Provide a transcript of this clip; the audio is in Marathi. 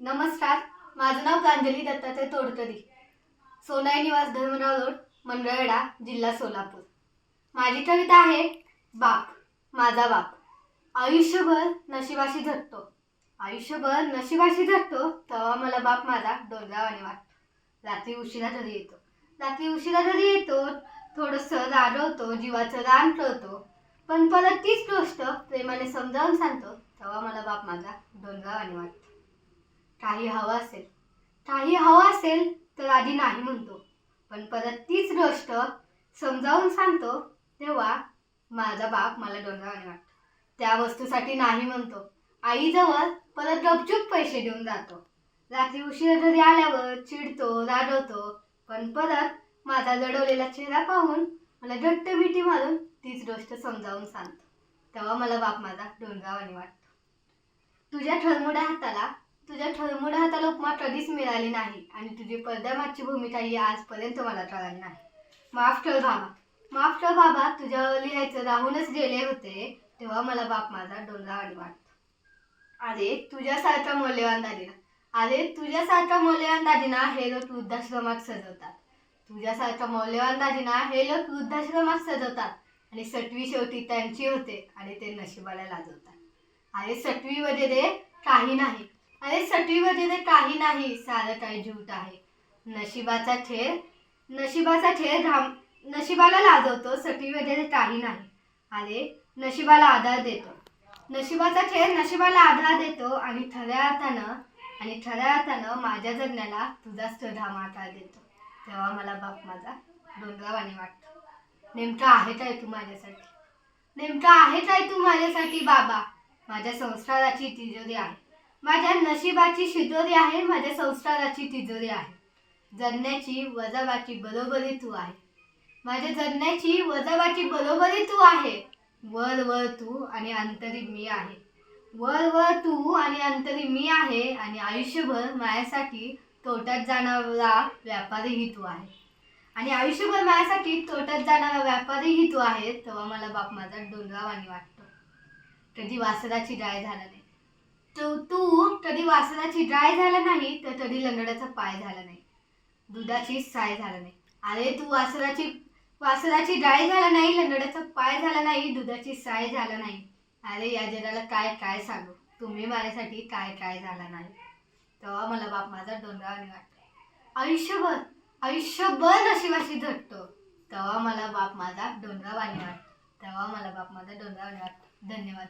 नमस्कार माझं नाव प्रांजली दत्तात्रय तोडकरी. सोनाई निवास धर्मराव रोड मंडळडा जिल्हा सोलापूर. माझी कविता आहे बाप माझा बाप. आयुष्यभर नशिबाशी झटतो आयुष्यभर नशिबाशी झटतो तेव्हा मला बाप माझा डोंगरावाने वाटतो. रात्री उशिरा घरी येतो. रात्री उशिरा घरी येतो थोडंसं रागवतो जीवाचं रान करतो पण परत तीच गोष्ट प्रेमाने समजावून सांगतो तेव्हा मला बाप माझा डोंगरावाने वाटतो. काही हवं असेल. काही हवं असेल तर आधी नाही म्हणतो. पण परत तीच गोष्ट समजावून सांगतो तेव्हा माझा बाप मला डोंगरावाने वाटतो त्या वस्तूसाठी नाही म्हणतो. आईजवळ परत गपचूप पैसे देऊन जातो. रात्री उशीर घरी आल्यावर चिडतो रागवतो पण परत माझा लढवलेला चेहरा पाहून मला घट्ट मिठी मारून तीच गोष्ट समजावून सांगतो. तेव्हा मला बाप माझा डोंगरावाने वाटतो तुझ्या ठरमुड्या हाताला तुझ्या ठरमुड्या हाताला उपमा कधीच मिळाली नाही आणि तुझी पडद्यामागची भूमिका ही आजपर्यंत मला कळाली नाही. माफ कर बाबा. माफ कर बाबा. तुझ्यावर लिहायचं राहूनच गेले होते तेव्हा मला बाप माझा डोंगरावाने वाटतो. अरे तुझ्यासारखा मौल्यवान दादिना अरे तुझ्यासारखा मौल्यवान दादिना हे लोक वृद्धाश्रमात सजवतात. तुझ्यासारखा मौल्यवान दादिना हे लोक वृद्धाश्रमात सजवतात. आणि सटवी शेवटी त्यांची होते आणि ते नशिबाला लाजवतात. अरे सटवी वगैरे काही नाही. अरे सटवी वगैरे काही नाही सारं काही झूट आहे. नशिबाचा खेळ नशिबाचा खेळ घाम नशिबाला लाजवतो सटवी वगैरे काही नाही. अरे नशिबाला आधार देतो. नशिबाचा खेळ नशिबाला आधार देतो आणि खऱ्या अर्थानं आणि खऱ्या अर्थानं माझ्या जगण्याला तुझाच धाम आधार देतो. तेव्हा मला बाप माझा डोंगरावाने वाटतो. नेमकं आहे काय तू माझ्यासाठी? नेमकं आहे काय तू माझ्यासाठी बाबा? माझ्या संस्काराची तिजोरी आहे. माझ्या नशिबाची शिदोरी आहे माझ्या संस्काराची तिजोरी आहे. जगण्याची वजाबाची बरोबरी तू आहे. माझ्या जगण्याची वजाबाची बरोबरी तू आहे. वर वर तू आणि अंतरी मी आहे. वर वर तू आणि अंतरी मी आहे आणि आयुष्यभर माझ्यासाठी तोट्यात जाणारा व्यापारीही तू आहे. आणि आयुष्यभर माझ्यासाठी तोट्यात जाणारा व्यापारीही तू आहे तेव्हा मला बाप माझा डोंगरावाणी वाटतो. कधी वासराची गाय झाला नाही. तू कधी वासराची गाय झाला नाही तर कधी लंगड्याचा पाय झाला नाही. दुधाची साय झाला नाही. अरे तू वासराची वासराची गाय झाला नाही लंगड्याचा पाय झाला नाही दुधाची साय झाला नाही. अरे या जगाला काय काय सांगू? तुम्ही माझ्यासाठी काय काय झाला नाही? तेव्हा मला बाप माझा डोंगरावाने वाटतो आयुष्यभर आयुष्यभर नशिबाशी झटतो. तेव्हा मला बाप माझा डोंगरावाने वाटतो तेव्हा मला बाप माझा डोंगरावाने वाटतो धन्यवाद.